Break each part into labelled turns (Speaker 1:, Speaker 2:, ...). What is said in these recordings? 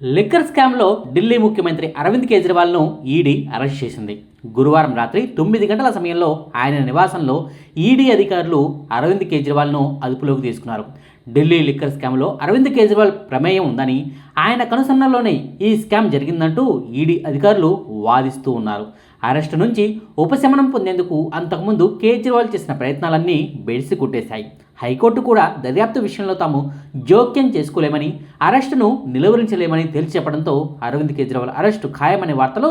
Speaker 1: Liquor స్కామ్లో ఢిల్లీ ముఖ్యమంత్రి Arvind కేజ్రీవాల్ను ED arrest చేసింది. గురువారం రాత్రి తొమ్మిది గంటల సమయంలో ఆయన నివాసంలో ఈడీ అధికారులు అరవింద్ కేజ్రీవాల్ను అదుపులోకి తీసుకున్నారు. ఢిల్లీ లిక్కర్ స్కామ్లో అరవింద్ కేజ్రీవాల్ ప్రమేయం ఉందని ఆయన కనుసన్నల్లోనే ఈ స్కామ్ జరిగిందంటూ ఈడీ అధికారులు వాదిస్తూ ఉన్నారు. అరెస్టు నుంచి ఉపశమనం పొందేందుకు అంతకుముందు కేజ్రీవాల్ చేసిన ప్రయత్నాలన్నీ బెడిసి కొట్టేశాయి. హైకోర్టు కూడా దర్యాప్తు విషయంలో తాము జోక్యం చేసుకోలేమని అరెస్టును నిలువరించలేమని తేల్చి చెప్పడంతో అరవింద్ కేజ్రీవాల్ అరెస్టు ఖాయమనే వార్తలు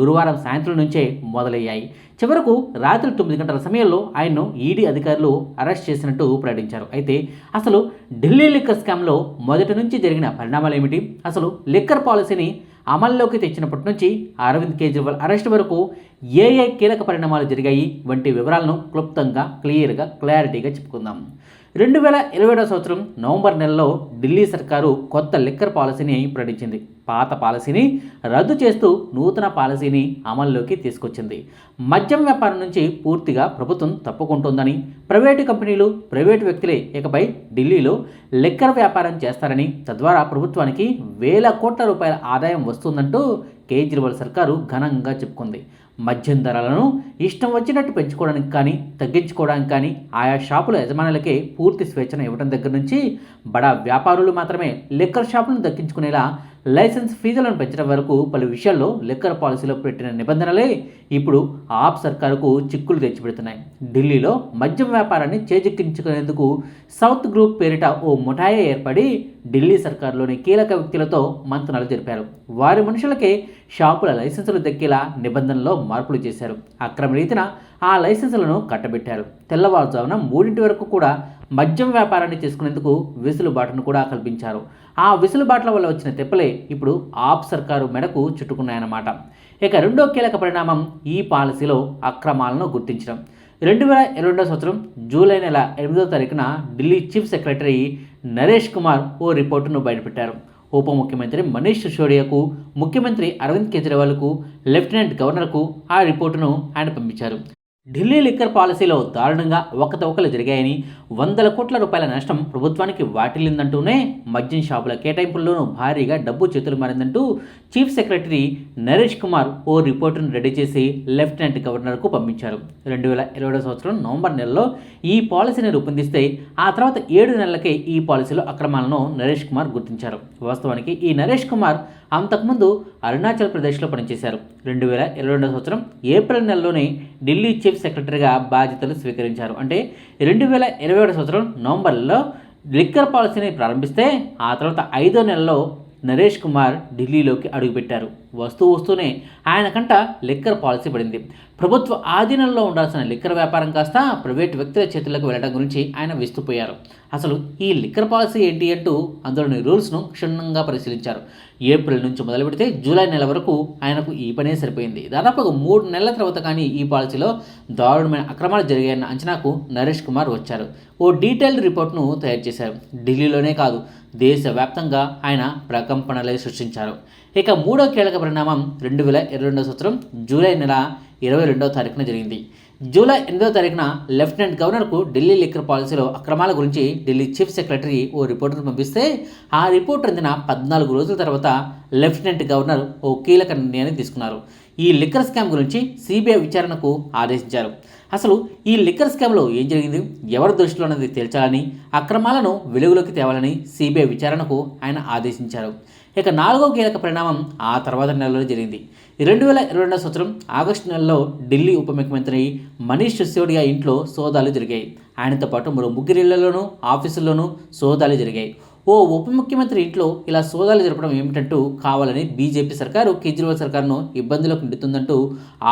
Speaker 1: గురువారం సాయంత్రం నుంచే మొదలయ్యాయి. చివరకు రాత్రి తొమ్మిది గంటల సమయంలో ఆయన్ను ఈడీ అధికారులు అరెస్ట్ చేసినట్టు ప్రకటించారు. అయితే అసలు ఢిల్లీ లిక్కర్ స్కామ్లో మొదటి నుంచి జరిగిన పరిణామాలు ఏమిటి? అసలు లిక్కర్ పాలసీని అమల్లోకి తెచ్చినప్పటి నుంచి అరవింద్ కేజ్రీవాల్ అరెస్ట్ వరకు ఏ ఏ కీలక పరిణామాలు జరిగాయి వంటి వివరాలను క్లుప్తంగా క్లియర్గా క్లారిటీగా చెప్పుకుందాం. రెండు వేల ఇరవై ఏడవ సంవత్సరం నవంబర్ నెలలో ఢిల్లీ సర్కారు కొత్త లిక్కర్ పాలసీని ప్రకటించింది. పాత పాలసీని రద్దు చేస్తూ నూతన పాలసీని అమల్లోకి తీసుకొచ్చింది. మద్యం వ్యాపారం నుంచి పూర్తిగా ప్రభుత్వం తప్పుకుంటుందని ప్రైవేటు కంపెనీలు ప్రైవేటు వ్యక్తులే ఇకపై ఢిల్లీలో లిక్కర్ వ్యాపారం చేస్తారని తద్వారా ప్రభుత్వానికి వేల కోట్ల రూపాయల ఆదాయం వస్తుందంటూ కేజ్రీవాల్ సర్కారు ఘనంగా చెప్పుకుంది. మద్యం ధరలను ఇష్టం వచ్చినట్టు పెంచుకోవడానికి కానీ తగ్గించుకోవడానికి కానీ ఆయా షాపుల యజమానులకే పూర్తి స్వేచ్ఛను ఇవ్వడం దగ్గర నుంచి బడా వ్యాపారులు మాత్రమే లిక్కర్ షాపులను దక్కించుకునేలా లైసెన్స్ ఫీజులను పెంచడం వరకు పలు విషయాల్లో లిక్కర్ పాలసీలో పెట్టిన నిబంధనలే ఇప్పుడు ఆప్ సర్కారుకు చిక్కులు తెచ్చిపెడుతున్నాయి. ఢిల్లీలో మద్యం వ్యాపారాన్ని చేజెక్కించుకునేందుకు సౌత్ గ్రూప్ పేరిట ఓ ముఠాయి ఏర్పడి ఢిల్లీ సర్కారులోని కీలక వ్యక్తులతో మంతనాలు జరిపారు. వారి మనుషులకే షాపుల లైసెన్సులు దక్కేలా నిబంధనల్లో మార్పులు చేశారు. అక్రమ రీతిన ఆ లైసెన్సులను కట్టబెట్టారు. తెల్లవారుజామున మూడింటి వరకు కూడా మద్యం వ్యాపారాన్ని చేసుకునేందుకు వెసులుబాటును కూడా కల్పించారు. ఆ వెసులుబాట్ల వల్ల వచ్చిన తెప్పలే ఇప్పుడు ఆప్ సర్కారు మెడకు చుట్టుకున్నాయన్నమాట. ఇక రెండో కీలక పరిణామం ఈ పాలసీలో అక్రమాలను గుర్తించడం. రెండు వేల ఇరవై రెండో సంవత్సరం జూలై నెల ఎనిమిదో తారీఖున ఢిల్లీ చీఫ్ సెక్రటరీ నరేష్ కుమార్ ఓ రిపోర్టును బయటపెట్టారు. ఉప ముఖ్యమంత్రి మనీష్ సిసోడియాకు ముఖ్యమంత్రి అరవింద్ కేజ్రీవాల్కు లెఫ్టినెంట్ గవర్నర్కు ఆ రిపోర్టును ఆయన పంపించారు. ఢిల్లీ లిక్కర్ పాలసీలో దారుణంగా ఒకతవకలు జరిగాయని వందల కోట్ల రూపాయల నష్టం ప్రభుత్వానికి వాటిల్లిందంటూనే మద్యం షాపుల కేటాయింపుల్లోనూ భారీగా డబ్బు చేతులు మారిందంటూ చీఫ్ సెక్రటరీ నరేష్ కుమార్ ఓ రిపోర్టును రెడీ చేసి లెఫ్టినెంట్ గవర్నర్కు పంపించారు. రెండు వేల ఇరవై సంవత్సరం నవంబర్ నెలలో ఈ పాలసీని రూపొందిస్తే ఆ తర్వాత ఏడు నెలలకే ఈ పాలసీలో అక్రమాలను నరేష్ కుమార్ గుర్తించారు. వాస్తవానికి ఈ నరేష్ కుమార్ అంతకుముందు అరుణాచల్ ప్రదేశ్లో పనిచేశారు. రెండు వేల ఇరవై రెండో సంవత్సరం ఏప్రిల్ నెలలోనే ఢిల్లీ చీఫ్ సెక్రటరీగా బాధ్యతలు స్వీకరించారు. అంటే రెండు వేల ఇరవై ఒకటి సంవత్సరం నవంబర్లో లిక్కర్ పాలసీని ప్రారంభిస్తే ఆ తర్వాత ఐదో నెలలో నరేష్ కుమార్ ఢిల్లీలోకి అడుగుపెట్టారు. వస్తూ వస్తూనే ఆయన కంట లిక్కర్ పాలసీ పడింది. ప్రభుత్వ ఆధీనంలో ఉండాల్సిన లిక్కర్ వ్యాపారం కాస్త ప్రైవేట్ వ్యక్తుల చేతులకు వెళ్ళడం గురించి ఆయన విస్తుపోయారు. అసలు ఈ లిక్కర్ పాలసీ ఏంటి అంటూ అందులోని రూల్స్ను క్షుణ్ణంగా పరిశీలించారు. ఏప్రిల్ నుంచి మొదలు పెడితే జూలై నెల వరకు ఆయనకు ఈ పనే సరిపోయింది. దాదాపుగా మూడు నెలల తర్వాత కానీ ఈ పాలసీలో దారుణమైన అక్రమాలు జరిగాయన్న అంచనాకు నరేష్ కుమార్ వచ్చారు. ఓ డీటెయిల్డ్ రిపోర్ట్ను తయారు చేశారు. ఢిల్లీలోనే కాదు దేశవ్యాప్తంగా ఆయన ప్రకంపనలే సృష్టించారు. ఇక మూడో కీలక పరిణామం రెండు వేల ఇరవై రెండో సంవత్సరం జూలై నెల ఇరవై రెండవ తారీఖున జరిగింది. జూలై ఎనిమిదవ తారీఖున లెఫ్టినెంట్ గవర్నర్కు ఢిల్లీ లిక్కర్ పాలసీలో అక్రమాల గురించి ఢిల్లీ చీఫ్ సెక్రటరీ ఓ రిపోర్టును పంపిస్తే ఆ రిపోర్ట్ అందిన పద్నాలుగు రోజుల తర్వాత లెఫ్టినెంట్ గవర్నర్ ఓ కీలక నిర్ణయాన్ని తీసుకున్నారు. ఈ లిక్కర్ స్కామ్ గురించి సిబిఐ విచారణకు ఆదేశించారు. అసలు ఈ లిక్కర్ స్కామ్లో ఏం జరిగింది? ఎవరి దృష్టిలో అనేది తేల్చాలని అక్రమాలను వెలుగులోకి తేవాలని సిబిఐ విచారణకు ఆయన ఆదేశించారు. ఇక నాలుగో కీలక పరిణామం ఆ తర్వాత నెలలో జరిగింది. రెండు వేల ఇరవై రెండో సంవత్సరం ఆగస్టు నెలలో ఢిల్లీ ఉప ముఖ్యమంత్రి మనీష్ సిసోడియా ఇంట్లో సోదాలు జరిగాయి. ఆయనతో పాటు మరో ముగ్గురిళ్ళలోనూ ఆఫీసుల్లోనూ సోదాలు జరిగాయి. ఓ ఉప ముఖ్యమంత్రి ఇంట్లో ఇలా సోదాలు జరపడం ఏమిటంటూ కావాలని బీజేపీ సర్కారు కేజ్రీవాల్ సర్కారును ఇబ్బందులకు నెడుతుందంటూ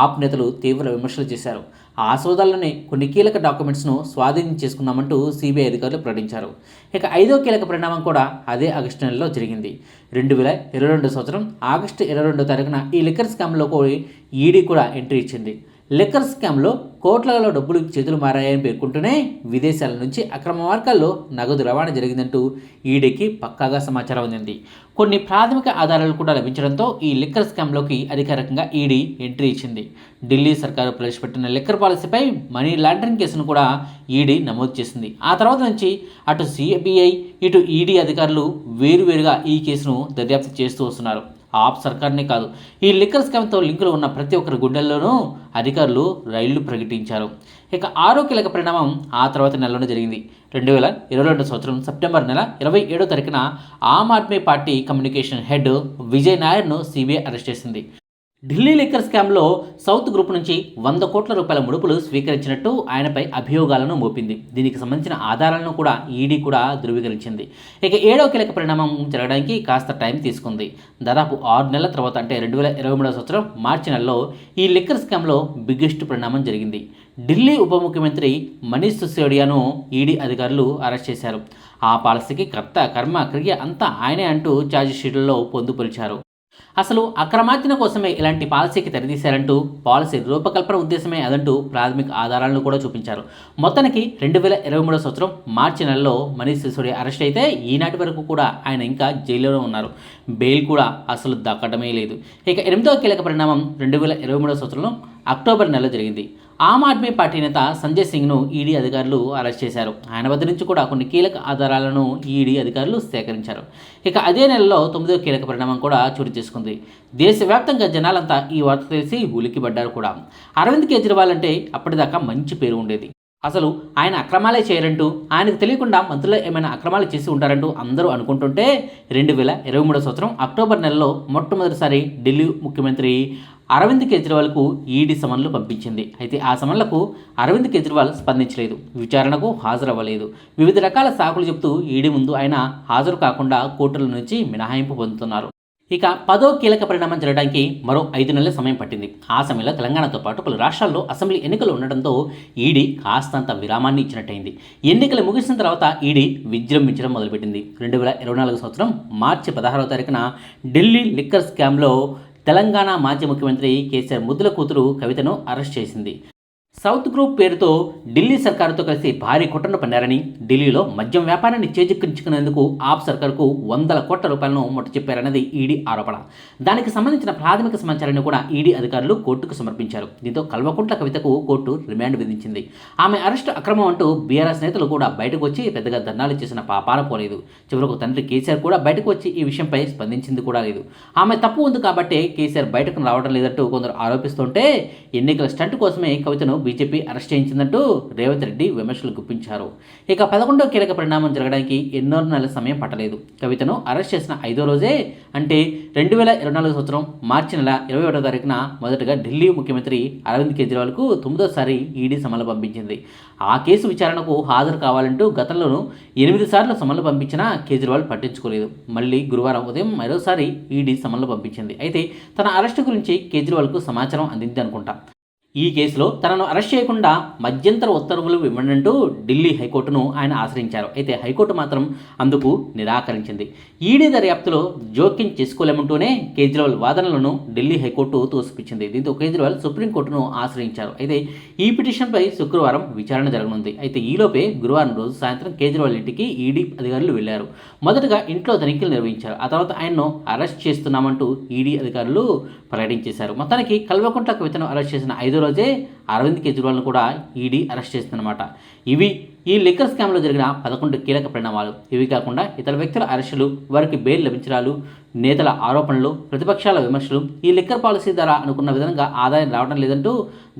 Speaker 1: ఆప్ నేతలు తీవ్ర విమర్శలు చేశారు. ఆ సోదాల్లోనే కొన్ని కీలక డాక్యుమెంట్స్ను స్వాధీనం చేసుకున్నామంటూ సిబిఐ అధికారులు ప్రకటించారు. ఇక ఐదో కీలక పరిణామం కూడా అదే ఆగస్టు నెలలో జరిగింది. రెండు వేల ఇరవై రెండు సంవత్సరం ఆగస్టు ఇరవై రెండో తారీఖున ఈ లిక్కర్ స్కామ్లో ఈడీ కూడా ఎంట్రీ ఇచ్చింది. లిక్కర్ స్కామ్లో కోట్లలో డబ్బులు చేతులు మారాయని పేర్కొంటూనే విదేశాల నుంచి అక్రమ మార్గాల్లో నగదు రవాణా జరిగిందంటూ ఈడీకి పక్కాగా సమాచారం అందింది. కొన్ని ప్రాథమిక ఆధారాలు కూడా లభించడంతో ఈ లిక్కర్ స్కామ్లోకి అధికారికంగా ఈడీ ఎంట్రీ ఇచ్చింది. ఢిల్లీ సర్కారు ప్రవేశపెట్టిన లిక్కర్ పాలసీపై మనీ లాండరింగ్ కేసును కూడా ఈడీ నమోదు చేసింది. ఆ తర్వాత నుంచి అటు సిబిఐ ఇటు ఈడీ అధికారులు వేరువేరుగా ఈ కేసును దర్యాప్తు చేస్తూ వస్తున్నారు. ఆప్ సర్కార్నే కాదు. ఈ లిక్కర్ స్కామ్తో లింకులు ఉన్న ప్రతి ఒక్కరి గుండెల్లోనూ అధికారులు రైళ్ళు ప్రకటించారు. ఇక ఆరో కీలక పరిణామం ఆ తర్వాత నెలలోనే జరిగింది. రెండు వేల ఇరవై రెండు సంవత్సరం సెప్టెంబర్ నెల ఇరవై ఏడో తారీఖున Aam Aadmi party communication head Vijay నాయర్ను CBI arrest చేసింది. ఢిల్లీ లిక్కర్ స్కామ్లో సౌత్ గ్రూప్ నుంచి వంద కోట్ల రూపాయల ముడుపులు స్వీకరించినట్టు ఆయనపై అభియోగాలను మోపింది. దీనికి సంబంధించిన ఆధారాలను కూడా ఈడీ కూడా ధృవీకరించింది. ఇక ఏడవ కీలక పరిణామం జరగడానికి కాస్త టైం తీసుకుంది. దాదాపు ఆరు నెలల తర్వాత అంటే రెండు వేల ఇరవై మూడవ సంవత్సరం మార్చి నెలలో ఈ లిక్కర్ స్కామ్లో బిగ్గెస్ట్ పరిణామం జరిగింది. ఢిల్లీ ఉప ముఖ్యమంత్రి మనీష్ సిసోడియాను ఈడీ అధికారులు అరెస్ట్ చేశారు. ఆ పాలసీకి కర్త కర్మ క్రియ అంతా ఆయనే అంటూ ఛార్జ్ షీట్లలో పొందుపరిచారు. అసలు అక్రమార్జన కోసమే ఇలాంటి పాలసీకి తెరదీశారంటూ పాలసీ రూపకల్పన ఉద్దేశమే అదంటూ ప్రాథమిక ఆధారాలను కూడా చూపించారు. మొత్తానికి రెండు వేల ఇరవై మూడో సంవత్సరం మార్చి నెలలో మనీష్ సిసోడియా అరెస్ట్ అయితే ఈనాటి వరకు కూడా ఆయన ఇంకా జైల్లోనే ఉన్నారు. బెయిల్ కూడా అసలు దక్కడమే లేదు. ఇక ఎనిమిదో కీలక పరిణామం రెండు వేల ఇరవై మూడో సంవత్సరంలో అక్టోబర్ నెలలో జరిగింది. ఆమ్ ఆద్మీ పార్టీ నేత సంజయ్ సింగ్ను ఈడీ అధికారులు అరెస్ట్ చేశారు. ఆయన వద్ద నుంచి కూడా కొన్ని కీలక ఆధారాలను ఈడీ అధికారులు సేకరించారు. ఇక అదే నెలలో తొమ్మిదో కీలక పరిణామం కూడా చోటు చేసుకుంది. దేశవ్యాప్తంగా జనాలంతా ఈ వార్త తెలిసి ఉలిక్కిపడ్డారు కూడా. అరవింద్ కేజ్రీవాల్ అంటే అప్పటిదాకా మంచి పేరు ఉండేది. అసలు ఆయన అక్రమాలే చేయరంటూ ఆయనకు తెలియకుండా మంత్రులు ఏమైనా అక్రమాలు చేసి ఉంటారంటూ అందరూ అనుకుంటుంటే రెండు వేల ఇరవై మూడో సంవత్సరం అక్టోబర్ నెలలో మొట్టమొదటిసారి ఢిల్లీ ముఖ్యమంత్రి అరవింద్ కేజ్రీవాల్కు ఈడీ సమన్లు పంపించింది. అయితే ఆ సమన్లకు అరవింద్ కేజ్రీవాల్ స్పందించలేదు. విచారణకు హాజరవ్వలేదు. వివిధ రకాల సాకులు చెబుతూ ఈడీ ముందు ఆయన హాజరు కాకుండా కోర్టుల నుంచి మినహాయింపు పొందుతున్నారు. ఇక పదో కీలక పరిణామం జరగడానికి మరో ఐదు నెలల సమయం పట్టింది. ఆ సమయంలో తెలంగాణతో పాటు పలు రాష్ట్రాల్లో అసెంబ్లీ ఎన్నికలు ఉండడంతో ఈడీ కాస్తంత విరామాన్ని ఇచ్చినట్టయింది. ఎన్నికలు ముగిసిన తర్వాత ఈడీ విజృంభించడం మొదలుపెట్టింది. రెండు వేల ఇరవై నాలుగు సంవత్సరం మార్చి పదహారవ తారీఖున ఢిల్లీ లిక్కర్ స్కామ్లో తెలంగాణ మాజీ ముఖ్యమంత్రి కేసీఆర్ ముద్దుల కూతురు కవితను అరెస్ట్ చేసింది. సౌత్ గ్రూప్ పేరుతో ఢిల్లీ సర్కారుతో కలిసి భారీ కుట్రను పన్నారని ఢిల్లీలో మద్యం వ్యాపారాన్ని చేజిక్కించుకునేందుకు ఆప్ సర్కార్కు వందల కోట్ల రూపాయలను ముట్టచెప్పారన్నది ఈడీ ఆరోపణ. దానికి సంబంధించిన ప్రాథమిక సమాచారాన్ని కూడా ఈడీ అధికారులు కోర్టుకు సమర్పించారు. దీంతో కల్వకుంట్ల కవితకు కోర్టు రిమాండ్ విధించింది. ఆమె అరెస్టు అక్రమం అంటూ బీఆర్ఎస్ నేతలు కూడా బయటకు వచ్చి పెద్దగా ధర్నాలు చేసిన పాపాన పోలేదు. చివరకు తండ్రి కేసీఆర్ కూడా బయటకు వచ్చి ఈ విషయంపై స్పందించింది కూడా లేదు. ఆమె తప్పు ఉంది కాబట్టి కేసీఆర్ బయటకు రావడం లేదంటూ కొందరు ఆరోపిస్తుంటే ఎన్నికల స్టంట్ కోసమే కవితను బీజేపీ అరెస్ట్ చేయించిందంటూ రేవంత్ రెడ్డి విమర్శలు గుప్పించారు. ఇక పదకొండో కీలక పరిణామం జరగడానికి ఎన్నో నెలల సమయం పట్టలేదు. కవితను అరెస్ట్ చేసిన ఐదో రోజే అంటే రెండు వేల ఇరవై నాలుగు సంవత్సరం మార్చి నెల ఇరవై ఒకటో తారీఖున మొదటగా ఢిల్లీ ముఖ్యమంత్రి అరవింద్ కేజ్రీవాల్కు తొమ్మిదోసారి ఈడీ సమన్లు పంపించింది. ఆ కేసు విచారణకు హాజరు కావాలంటూ గతంలోనూ ఎనిమిది సార్లు సమన్లు పంపించినా కేజ్రీవాల్ పట్టించుకోలేదు. మళ్ళీ గురువారం ఉదయం మరోసారి ఈడీ సమన్లు పంపించింది. అయితే తన అరెస్టు గురించి కేజ్రీవాల్కు సమాచారం అందింది అనుకుంటా ఈ కేసులో తనను అరెస్ట్ చేయకుండా మధ్యంతర ఉత్తర్వులు ఇవ్వనంటూ ఢిల్లీ హైకోర్టును ఆయన ఆశ్రయించారు. అయితే హైకోర్టు మాత్రం అందుకు నిరాకరించింది. ఈడీ దర్యాప్తులో జోక్యం చేసుకోలేమంటూనే కేజ్రీవాల్ వాదనలను ఢిల్లీ హైకోర్టు తోసిపించింది దీంతో కేజ్రీవాల్ సుప్రీంకోర్టును ఆశ్రయించారు. అయితే ఈ పిటిషన్పై శుక్రవారం విచారణ జరగనుంది. అయితే ఈలోపే గురువారం రోజు సాయంత్రం కేజ్రీవాల్ ఇంటికి ఈడీ అధికారులు వెళ్ళారు. మొదటగా ఇంట్లో తనిఖీలు నిర్వహించారు. ఆ తర్వాత ఆయన్ను అరెస్ట్ చేస్తున్నామంటూ ఈడీ అధికారులు ప్రకటించేశారు మొత్తానికి కల్వకుంట్లకు విత్తనం అరెస్ట్ చేసిన ఐదో రోజే అరవింద్ కేజ్రీవాల్ను కూడా ఈడీ అరెస్ట్ చేసిందనమాట ఇవి ఈ లిక్కర్ స్కామ్లో జరిగిన పదకొండు కీలక పరిణామాలు. ఇవి కాకుండా ఇతర వ్యక్తుల అరెస్టులు వారికి బెయిల్ లభించడాలు నేతల ఆరోపణలు ప్రతిపక్షాల విమర్శలు ఈ లిక్కర్ పాలసీ ద్వారా అనుకున్న విధంగా ఆదాయం రావడం లేదంటూ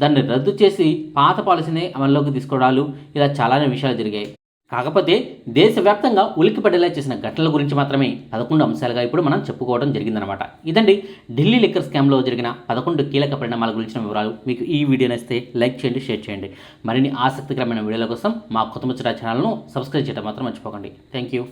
Speaker 1: దాన్ని రద్దు చేసి పాత పాలసీని అమల్లోకి తీసుకోవడాలు ఇలా చాలానే విషయాలు జరిగాయి. కాకపోతే దేశవ్యాప్తంగా ఉలిక్కిపడేలా చేసిన ఘటనల గురించి మాత్రమే పదకొండు అంశాలుగా ఇప్పుడు మనం చెప్పుకోవడం జరిగిందనమాట ఇదండి ఢిల్లీ లిక్కర్ స్కామ్లో జరిగిన పదకొండు కీలక పరిణామాల గురించిన వివరాలు. మీకు ఈ వీడియో నచ్చితే లైక్ చేయండి షేర్ చేయండి. మరిన్ని ఆసక్తికరమైన వీడియోల కోసం మా కొత్త ముచ్చట ఛానల్ను సబ్స్క్రైబ్ చేయడం మాత్రం మర్చిపోకండి. Thank you.